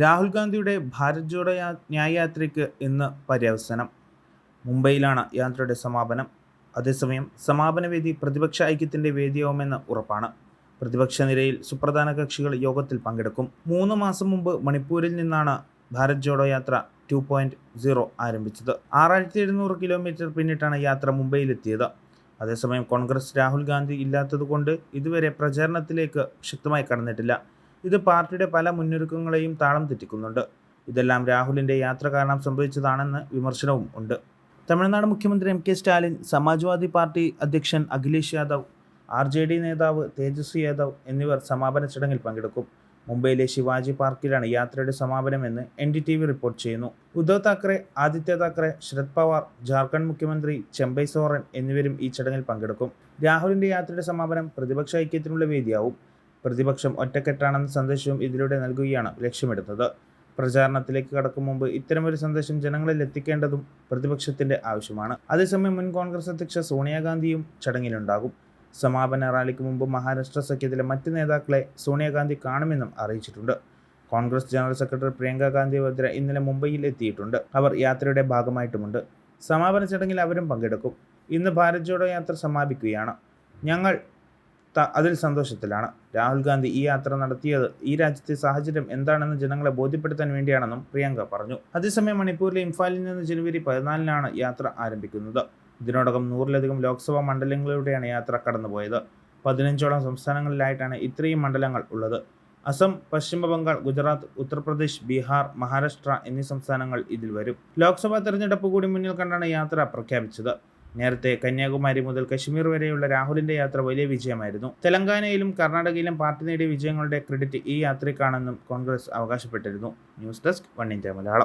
രാഹുൽ ഗാന്ധിയുടെ ഭാരത് ജോഡോ യാ ന്യായയാത്രയ്ക്ക് ഇന്ന് പര്യവസാനം. മുംബൈയിലാണ് യാത്രയുടെ സമാപനം. അതേസമയം സമാപന വേദി പ്രതിപക്ഷ ഐക്യത്തിന്റെ വേദിയാവുമെന്ന് ഉറപ്പാണ്. പ്രതിപക്ഷ നിരയിൽ സുപ്രധാന കക്ഷികൾ യോഗത്തിൽ പങ്കെടുക്കും. മൂന്ന് മാസം മുമ്പ് മണിപ്പൂരിൽ നിന്നാണ് ഭാരത് ജോഡോ യാത്ര ടു പോയിന്റ് സീറോ ആരംഭിച്ചത്. ആറായിരത്തി എഴുന്നൂറ് കിലോമീറ്റർ പിന്നിട്ടാണ് യാത്ര മുംബൈയിലെത്തിയത്. അതേസമയം കോൺഗ്രസ് രാഹുൽ ഗാന്ധി ഇല്ലാത്തതുകൊണ്ട് ഇതുവരെ പ്രചാരണത്തിലേക്ക് ശക്തമായി കടന്നിട്ടില്ല. ഇത് പാർട്ടിയുടെ പല മുന്നൊരുക്കങ്ങളെയും താളം തെറ്റിക്കുന്നുണ്ട്. ഇതെല്ലാം രാഹുലിന്റെ യാത്ര കാരണം സംഭവിച്ചതാണെന്ന് വിമർശനവും ഉണ്ട്. തമിഴ്നാട് മുഖ്യമന്ത്രി M K Stalin Samajwadi party അധ്യക്ഷൻ Akhilesh Yadav R J D നേതാവ് തേജസ്വി യാദവ് എന്നിവർ സമാപന ചടങ്ങിൽ പങ്കെടുക്കും. മുംബൈയിലെ ശിവാജി പാർക്കിലാണ് യാത്രയുടെ സമാപനമെന്ന് N D T V report ചെയ്യുന്നു. ഉദ്ധവ് താക്കറെ ആദിത്യ താക്കറെ ശരത് പവാർ ജാർഖണ്ഡ് മുഖ്യമന്ത്രി ചെമ്പൈ സോറൻ എന്നിവരും ഈ ചടങ്ങിൽ പങ്കെടുക്കും. രാഹുലിന്റെ യാത്രയുടെ സമാപനം പ്രതിപക്ഷ ഐക്യത്തിനുള്ള വേദിയാവും. പ്രതിപക്ഷം ഒറ്റക്കെട്ടാണെന്ന സന്ദേശവും ഇതിലൂടെ നൽകുകയാണ് ലക്ഷ്യമിടുന്നത്. പ്രചാരണത്തിലേക്ക് കടക്കും മുമ്പ് ഇത്തരമൊരു സന്ദേശം ജനങ്ങളിൽ എത്തിക്കേണ്ടതും പ്രതിപക്ഷത്തിന്റെ ആവശ്യമാണ്. അതേസമയം മുൻ കോൺഗ്രസ് അധ്യക്ഷ സോണിയാഗാന്ധിയും ചടങ്ങിലുണ്ടാകും. സമാപന റാലിക്ക് മുമ്പ് മഹാരാഷ്ട്ര സഖ്യത്തിലെ മറ്റ് നേതാക്കളെ സോണിയാഗാന്ധി കാണുമെന്നും അറിയിച്ചിട്ടുണ്ട്. കോൺഗ്രസ് ജനറൽ സെക്രട്ടറി പ്രിയങ്ക ഗാന്ധി വദ്ര ഇന്നലെ മുംബൈയിൽ എത്തിയിട്ടുണ്ട്. അവർ യാത്രയുടെ ഭാഗമായിട്ടുമുണ്ട്. സമാപന ചടങ്ങിൽ അവരും പങ്കെടുക്കും. ഇന്ന് ഭാരത് ജോഡോ യാത്ര സമാപിക്കുകയാണ്. ഞങ്ങൾ അതിൽ സന്തോഷത്തിലാണ്. രാഹുൽ ഗാന്ധി ഈ യാത്ര നടത്തിയത് ഈ രാജ്യത്തെ സാഹചര്യം എന്താണെന്ന് ജനങ്ങളെ ബോധ്യപ്പെടുത്താൻ വേണ്ടിയാണെന്നും പ്രിയങ്ക പറഞ്ഞു. അതേസമയം മണിപ്പൂരിലെ ഇംഫാലിൽ നിന്ന് ജനുവരി പതിനാലിനാണ് യാത്ര ആരംഭിക്കുന്നത്. ഇതിനോടകം നൂറിലധികം ലോക്സഭാ മണ്ഡലങ്ങളിലൂടെയാണ് യാത്ര കടന്നുപോയത്. പതിനഞ്ചോളം സംസ്ഥാനങ്ങളിലായിട്ടാണ് ഇത്രയും മണ്ഡലങ്ങൾ ഉള്ളത്. അസം പശ്ചിമ ബംഗാൾ ഗുജറാത്ത് ഉത്തർപ്രദേശ് ബീഹാർ മഹാരാഷ്ട്ര എന്നീ സംസ്ഥാനങ്ങൾ ഇതിൽ വരും. ലോക്സഭാ തെരഞ്ഞെടുപ്പ് കൂടി മുന്നിൽ കണ്ടാണ് യാത്ര പ്രഖ്യാപിച്ചത്. നേരത്തെ കന്യാകുമാരി മുതൽ കശ്മീർ വരെയുള്ള രാഹുലിന്റെ യാത്ര വലിയ വിജയമായിരുന്നു. തെലങ്കാനയിലും കർണാടകയിലും പാർട്ടി നേടിയ വിജയങ്ങളുടെ ക്രെഡിറ്റ് ഈ യാത്രയ്ക്കാണെന്നും Congress അവകാശപ്പെട്ടിരുന്നു. News desk one India Malayalam.